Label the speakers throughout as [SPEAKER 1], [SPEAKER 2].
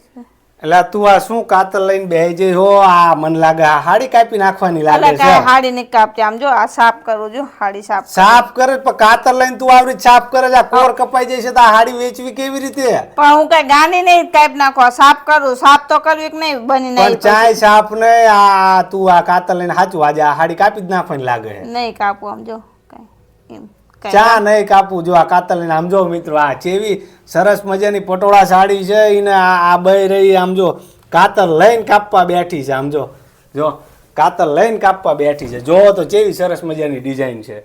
[SPEAKER 1] છે.
[SPEAKER 2] એટલે તું આ શું કાતર લઈને બેહી જઈ હો? આ મન લાગે હાડી કાપી નાખવાની લાગે છે.
[SPEAKER 1] હાડી ને કાપતી. આમ જો આ સાફ કરો જો હાડી સાફ
[SPEAKER 2] સાફ કરે પણ કાતર લઈને તું આવડી સાફ કરે છે. કોર કપાઈ જશે તો આ હાડી વેચવી કેવી રીતે?
[SPEAKER 1] પણ હું કઈ ગાની નહીં કાપ નાખો. સાફ કરું સાફ તો કરવી કે નહીં બની
[SPEAKER 2] પણ ચાય સાફ ને આ તું આ કાતર લઈને સાચું આજે આ હાડી કાપી જ નાખવાની લાગે
[SPEAKER 1] નહીં કાપું આમ જો કઈ એમ.
[SPEAKER 2] ચા નહીં કાપું. જો આ કાતલ ને આમ જો મિત્રો આ ચેવી સરસ મજાની પટોળા સાડી છે એને આ બઈ રહી આમ જો કાતર લઈને કાપવા બેઠી છે આમ જો. જો કાતર લઈને કાપવા બેઠી છે. જો તો ચેવી સરસ મજાની ડિઝાઇન છે.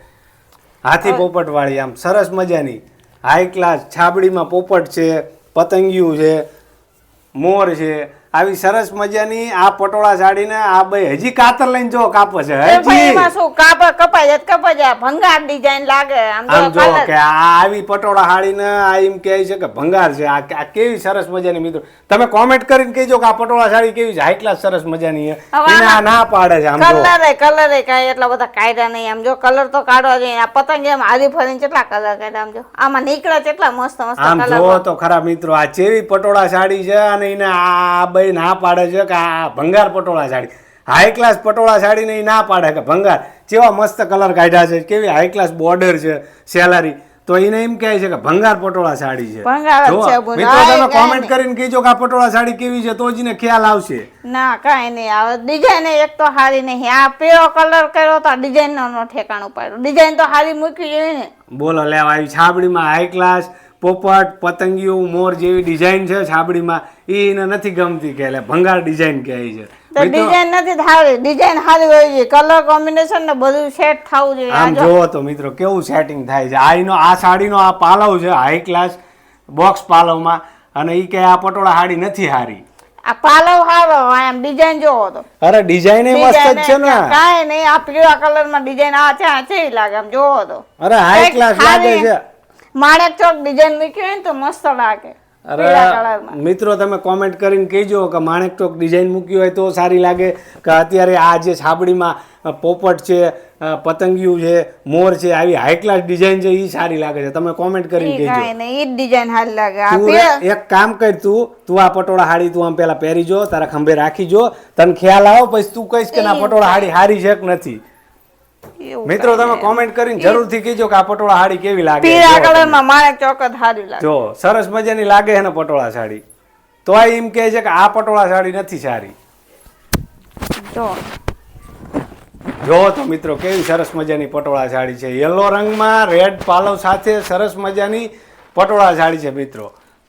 [SPEAKER 2] હાથી પોપટ વાળી આમ સરસ મજાની. હાઈ ક્લાસ છાબડીમાં પોપટ છે પતંગિયું છે મોર છે આવી સરસ મજાની આ પટોળા સાડીને આ બે હજી કાતર લઈને જો કાપે છે હજી.
[SPEAKER 1] એમાં શું કાપ કપાઈ જાય કપાઈ જાય. ભંગાર ડિઝાઇન લાગે. આમ જો
[SPEAKER 2] કે આ આવી પટોળા સાડીને આ એમ કહે છે કે ભંગાર છે. આ કેવી સરસ મજાની મિત્રો. તમે કોમેન્ટ કરીને કહેજો કે આ પટોળા સાડી કેવી છે. હાઈ ક્લાસ સરસ મજાની છે. આ ના પાડે છે આમ જો.
[SPEAKER 1] કલર કલર કાંઈ એટલા બધા કાયદા નહીં. આમ જો કલર તો કાઢવા જોઈએ. આ પતંગ એમ હારી ફરીને કેટલા કલર કાઢ્યા? આમ જો આમાં નીકળે કેટલા મસ્ત મસ્ત
[SPEAKER 2] આમ જો તો ખરા મિત્રો આ ચેવી પટોળા સાડી છે અને એને આ બે ના પાડે છે કે આ ભંગાર પટોળા સાડી. હાઈ ક્લાસ પટોળા સાડીને એ ના પાડે કે ભંગાર. કેવા મસ્ત કલર કાઢ્યા છે કેવી હાઈ ક્લાસ બોર્ડર છે સેલારી તો એને એમ કહે છે કે ભંગાર પટોળા સાડી છે. મિત્રો તમે કોમેન્ટ કરીને કહેજો કે આ પટોળા સાડી કેવી છે તો જ એને ખ્યાલ આવશે.
[SPEAKER 1] ના કાંઈ નહીં આવે. ડિઝાઇન એક તો હારી નહીં. આ પીળો કલર કર્યો તો ડિઝાઇન નો ઠેકાણું પાડ્યું. ડિઝાઇન તો હારી મૂકી જોઈએ ને.
[SPEAKER 2] બોલો લેવા આવી છાબડીમાં હાઈ ક્લાસ પોપટ પતંગીઓ મોર જેવી ડિઝાઇન છે છાબડીમાં એ એને નથી ગમતી કે એટલે ભંગાર ડિઝાઇન કહે છે.
[SPEAKER 1] તો ડિઝાઇન નથી થાવી. ડિઝાઇન સારી હોય છે. કલર કોમ્બિનેશન ને બધું સેટ થવું જોઈએ.
[SPEAKER 2] આમ જોવો તો મિત્રો કેવું સેટિંગ થાય છે. આઈનો આ સાડીનો આ પાલવ છે હાઈ ક્લાસ બોક્સ પાલવમાં અને એ કે આ પટોળા સાડી નથી હારી.
[SPEAKER 1] આ પાલવ હારો આમ ડિઝાઇન જોવો તો.
[SPEAKER 2] અરે ડિઝાઇન મસ્ત જ છે ને.
[SPEAKER 1] કાઈ નહીં. આ પીળા કલરમાં ડિઝાઇન આ છે આ છે લાગે. આમ જોવો તો.
[SPEAKER 2] અરે હાઈ ક્લાસ લાગે છે.
[SPEAKER 1] માણેક ચોક ડિઝાઇન મૂકી હોય ને તો મસ્ત લાગે.
[SPEAKER 2] અરે મિત્રો તમે કોમેન્ટ કરીને કહેજો કે માણેક ચોક ડિઝાઇન મૂકી હોય તો સારી લાગે કે અત્યારે આ જે છાબડીમાં પોપટ છે પતંગિયું છે મોર છે આવી હાઈ ક્લાસ ડિઝાઇન છે એ સારી લાગે છે. તમે કોમેન્ટ કરીને કહેજો.
[SPEAKER 1] એ ડિઝાઇન હારી લાગે.
[SPEAKER 2] એક કામ કર તું તું આ પટોળા હાડી તું આમ પેલા પહેરી જો તારા ખંભે રાખી જો. તને ખ્યાલ આવો પછી તું કહીશ કે ના પટોળા હાડી હારી છે કે નથી. મિત્રો તમે કોમેન્ટ કરીને જરૂરથી કહેજો કે આ પટોળા સાડી કેવી લાગે
[SPEAKER 1] પીળા
[SPEAKER 2] જો
[SPEAKER 1] કલરમાં માણેક ચોક જ હારી લાગે.
[SPEAKER 2] જો સરસ મજાની લાગે છે ને પટોળા સાડી. તો આ એમ કહે છે કે આ પટોળા સાડી નથી સારી.
[SPEAKER 1] જો.
[SPEAKER 2] જો તો મિત્રો કેવી સરસ મજાની પટોળા સાડી છે. યલો રંગમાં રેડ પાલવ સાથે સરસ મજાની પટોળા સાડી છે મિત્રો.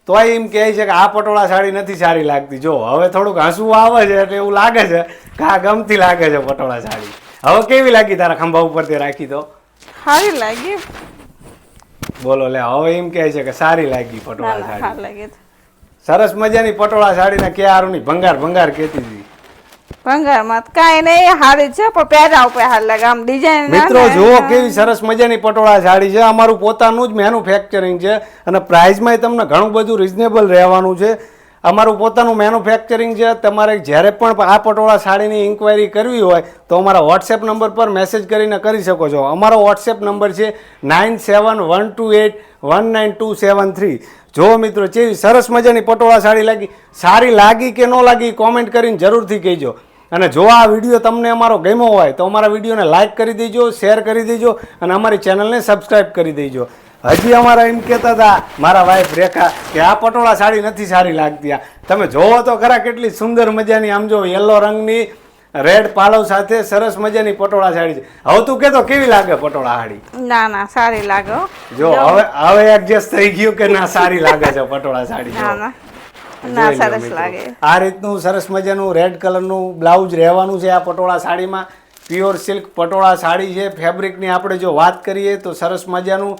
[SPEAKER 2] તો એમ કહે છે કે આ પટોળા સાડી નથી સારી લાગતી. જો હવે થોડુંક હસવું આવે છે એટલે એવું લાગે છે કે આ ગમતી લાગે છે પટોળા સાડી. હવે કેવી લાગી તારા ખંભા ઉપરથી રાખી તો?
[SPEAKER 1] સારી લાગી.
[SPEAKER 2] બોલો લે હવે એમ કહે છે કે સારી લાગી પટોળા સાડી. સરસ મજાની પટોળા સાડીને કે હારું ની ભંગાર ભંગાર કહેતી હતી.
[SPEAKER 1] ભંગારમાં કાંઈ નહીં હારી છે પણ પહેરા ઉપર હારી લાગે. આમ ડિઝાઇન
[SPEAKER 2] મિત્રો જુઓ કેવી સરસ મજાની પટોળા સાડી છે. અમારું પોતાનું જ મેન્યુફેક્ચરિંગ છે અને પ્રાઇઝમાં તમને ઘણું બધું રિઝનેબલ રહેવાનું છે. અમારું પોતાનું મેન્યુફેક્ચરિંગ છે, તમારે જ્યારે પણ આ પટોળા સાડીની ઇન્ક્વાયરી કરવી હોય, તો અમારા વોટ્સએપ નંબર પર મેસેજ કરીને કરી શકો છો. અમારો વોટ્સએપ નંબર છે nine seven one two eight one nine two seven three જો મિત્રો કેવી સરસ મજાની પટોળા સાડી લાગી, સારી લાગી કે ન લાગી કોમેન્ટ કરીને જરૂરથી કહેજો. અને જો આ વીડિયો તમને અમારો ગમ્યો હોય, તો અમારા વિડીયોને લાઇક કરી દેજો શેર કરી દેજો, અને અમારી ચેનલને સબસ્ક્રાઈબ કરી દેજો. હજી અમારા એમ કહેતા હતા મારા વાઈફ રેખા કે આ પટોળા સાડી નથી સારી લાગતી આ. તમે જોવો તો ખરા કેટલી સુંદર મજાની આમ જો યલો રંગની રેડ પાલવ સાથે સરસ મજાની પટોળા સાડી છે. હવે તું કહેતો કેવી લાગે પટોળા સાડી?
[SPEAKER 1] ના ના સારી લાગે
[SPEAKER 2] જો હવે હવે એડજસ્ટ થઈ ગયું કે ના સારી લાગે છે પટોળા સાડી જો.
[SPEAKER 1] ના ના. ના સરસ
[SPEAKER 2] મિત્રો.
[SPEAKER 1] લાગે.
[SPEAKER 2] આ રીતનું સરસ મજાનું રેડ કલરનું બ્લાઉઝ રહેવાનું છે આ પટોળા સાડીમાં. પ્યોર સિલ્ક પટોળા સાડી છે ફેબ્રિકની આપણે જો વાત કરીએ તો સરસ મજાનું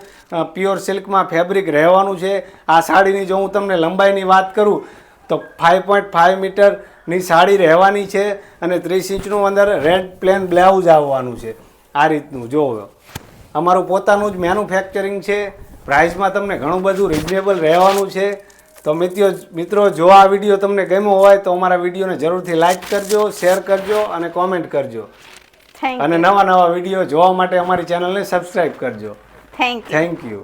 [SPEAKER 2] પ્યોર સિલ્કમાં ફેબ્રિક રહેવાનું છે. આ સાડીની જો હું તમને લંબાઈની વાત કરું, તો ફાઇવ પોઈન્ટ ફાઇવ મીટરની સાડી રહેવાની છે અને ત્રીસ ઇંચનું અંદર રેડ પ્લેન બ્લાઉઝ આવવાનું છે. આ રીતનું જોવો અમારું પોતાનું જ મેન્યુફેક્ચરિંગ છે. પ્રાઇસમાં તમને ઘણું બધું રિઝનેબલ રહેવાનું છે. તો મિત્રો મિત્રો, જો આ વીડિયો તમને ગમ્યો હોય તો અમારા વિડીયોને જરૂરથી લાઇક કરજો શેર કરજો અને કોમેન્ટ કરજો. અને નવા નવા વીડિયો જોવા માટે અમારી ચેનલને સબસ્ક્રાઈબ કરજો.
[SPEAKER 1] Thank you
[SPEAKER 2] thank you